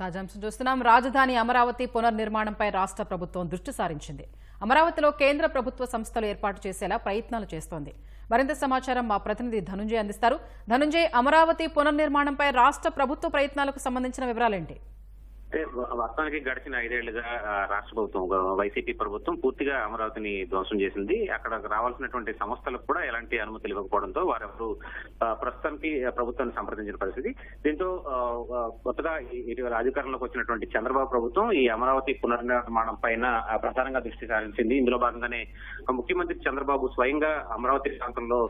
తాజాంశం చూస్తున్నాం. రాజధాని అమరావతి పునర్నిర్మాణంపై రాష్ట్ర ప్రభుత్వం దృష్టి సారించింది. అమరావతిలో కేంద్ర ప్రభుత్వ సంస్థలు ఏర్పాటు చేసేలా ప్రయత్నాలు చేస్తోంది. మరింత సమాచారం మా ప్రతినిధి ధనుంజయ్ అందిస్తారు. ధనుంజయ్ అమరావతి పునర్నిర్మాణంపై రాష్ట్ర ప్రభుత్వ ప్రయత్నాలకు సంబంధించిన వివరాలేంటి? వాస్తవానికి గడిచిన ఐదేళ్ళుగా రాష్ట్ర ప్రభుత్వం వైసీపీ ప్రభుత్వం పూర్తిగా అమరావతిని ధ్వంసం చేసింది. అక్కడ రావాల్సినటువంటి సంస్థలకు కూడా ఎలాంటి అనుమతులు ఇవ్వకపోవడంతో వారెవరు ప్రస్తుతానికి ప్రభుత్వాన్ని సంప్రదించిన పరిస్థితి. దీంతో కొత్తగా ఇటీవల అధికారంలోకి వచ్చినటువంటి చంద్రబాబు ప్రభుత్వం ఈ అమరావతి పునర్నిర్మాణం పైన ప్రధానంగా దృష్టి సారించింది. ఇందులో భాగంగానే ముఖ్యమంత్రి చంద్రబాబు స్వయంగా అమరావతి ప్రాంతంలో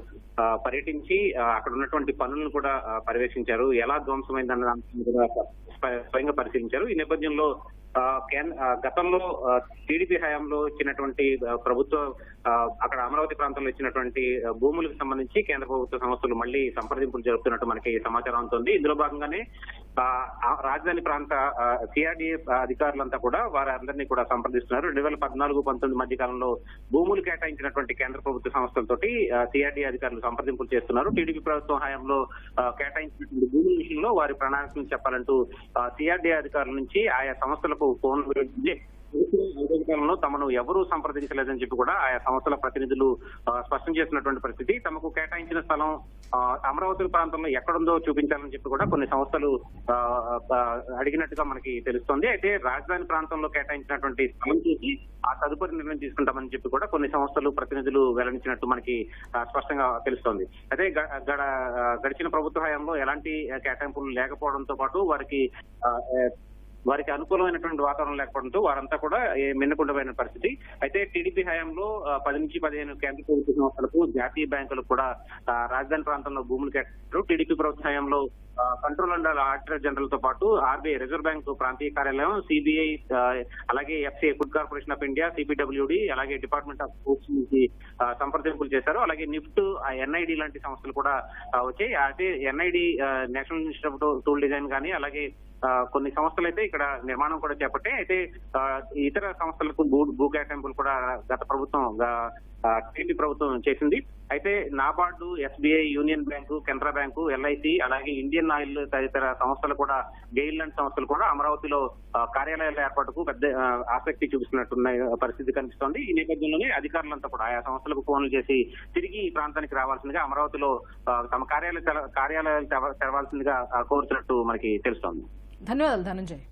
పర్యటించి అక్కడ ఉన్నటువంటి పనులను కూడా పర్యవేక్షించారు. ఎలా ధ్వంసమైందన్న దాని కూడా స్వయంగా పరిశీలించారు. ఈ నేపథ్యంలో ఆ, గతంలో టీడీపీ హయాంలో ఇచ్చినటువంటి ప్రభుత్వ అక్కడ అమరావతి ప్రాంతంలో ఇచ్చినటువంటి భూములకు సంబంధించి కేంద్ర ప్రభుత్వ సంస్థలు మళ్ళీ సంప్రదింపులు జరుపుతున్నట్టు మనకి సమాచారం ఉంటుంది ఇందులో భాగంగానే రాజధాని ప్రాంత సిఆర్డీఏ అధికారులంతా కూడా వారందరినీ కూడా సంప్రదిస్తున్నారు. రెండు వేల పద్నాలుగు పంతొమ్మిది మధ్య కాలంలో భూములు కేటాయించినటువంటి కేంద్ర ప్రభుత్వ సంస్థలతోటి సిఆర్డీ అధికారులు సంప్రదింపులు చేస్తున్నారు. టీడీపీ ప్రభుత్వం హయాంలో కేటాయించినటువంటి భూముల విషయంలో వారి ప్రణాళికలు చెప్పాలంటూ సిఆర్డీ అధికారుల నుంచి ఆయా సంస్థలకు ఫోన్ వెళ్ళి తమను ఎవరూ సంప్రదించలేదని చెప్పి కూడా ఆయా సంస్థల ప్రతినిధులు స్పష్టం చేసినటువంటి పరిస్థితి. తమకు కేటాయించిన స్థలం ఆ, అమరావతి ప్రాంతంలో ఎక్కడుందో చూపించాలని చెప్పి కూడా కొన్ని సంస్థలు ఆ, అడిగినట్టుగా మనకి తెలుస్తోంది. అయితే రాజధాని ప్రాంతంలో కేటాయించినటువంటి స్థలం చూసి ఆ తదుపరి నిర్ణయం తీసుకుంటామని చెప్పి కూడా కొన్ని సంస్థలు ప్రతినిధులు వెల్లడించినట్టు మనకి స్పష్టంగా తెలుస్తోంది. అయితే గ- గడ గడిచిన ప్రభుత్వ హయాంలో ఎలాంటి కేటాయింపులు లేకపోవడంతో పాటు వారికి వారికి అనుకూలమైనటువంటి వాతావరణం లేకపోవడంతో వారంతా కూడా మిన్నకుండమైన పరిస్థితి. అయితే టీడీపీ హయాంలో పది నుంచి పదిహేను కేంద్ర ప్రభుత్వ సంస్థలకు జాతీయ బ్యాంకులకు కూడా రాజధాని ప్రాంతంలో భూములు కేటారు టీడీపీ ప్రభుత్వ హయాంలో కంట్రోల్ అండ్ ఆడిటర్ జనరల్తో పాటు ఆర్బీఐ రిజర్వ్ బ్యాంక్ ప్రాంతీయ కార్యాలయం సిబిఐ అలాగే FCI food corporation of India CPWD అలాగే డిపార్ట్మెంట్ ఆఫ్ స్పోర్ట్స్ నుంచి సంప్రదింపులు చేశారు. అలాగే నిఫ్ట్ ఎన్ఐడి లాంటి సంస్థలు కూడా వచ్చాయి. అయితే NID national institute of tool design కానీ అలాగే కొన్ని సంస్థలు అయితే ఇక్కడ నిర్మాణం కూడా చేపట్టాయి. అయితే ఇతర సంస్థలకు భూ భూ కేటాయింపులు కూడా గత ప్రభుత్వం టీడీ ప్రభుత్వం చేసింది. అయితే NABARD SBI union bank Canara bank LIC అలాగే ఇండియన్ ఆయిల్ తదితర సంస్థలు కూడా గెయిల్ లాంటి సంస్థలు కూడా అమరావతిలో కార్యాలయాల ఏర్పాటుకు పెద్ద ఆసక్తి చూపిస్తున్నట్టున్న పరిస్థితి కనిపిస్తోంది. ఈ నేపథ్యంలోనే అధికారులంతా కూడా ఆయా సంస్థలకు ఫోన్లు చేసి తిరిగి ఈ ప్రాంతానికి రావాల్సిందిగా అమరావతిలో తమ కార్యాలయ కార్యాలయాలు తెరవాల్సిందిగా కోరుతున్నట్టు మనకి తెలుస్తోంది. ధన్యవాదాలు ధనంజయ్.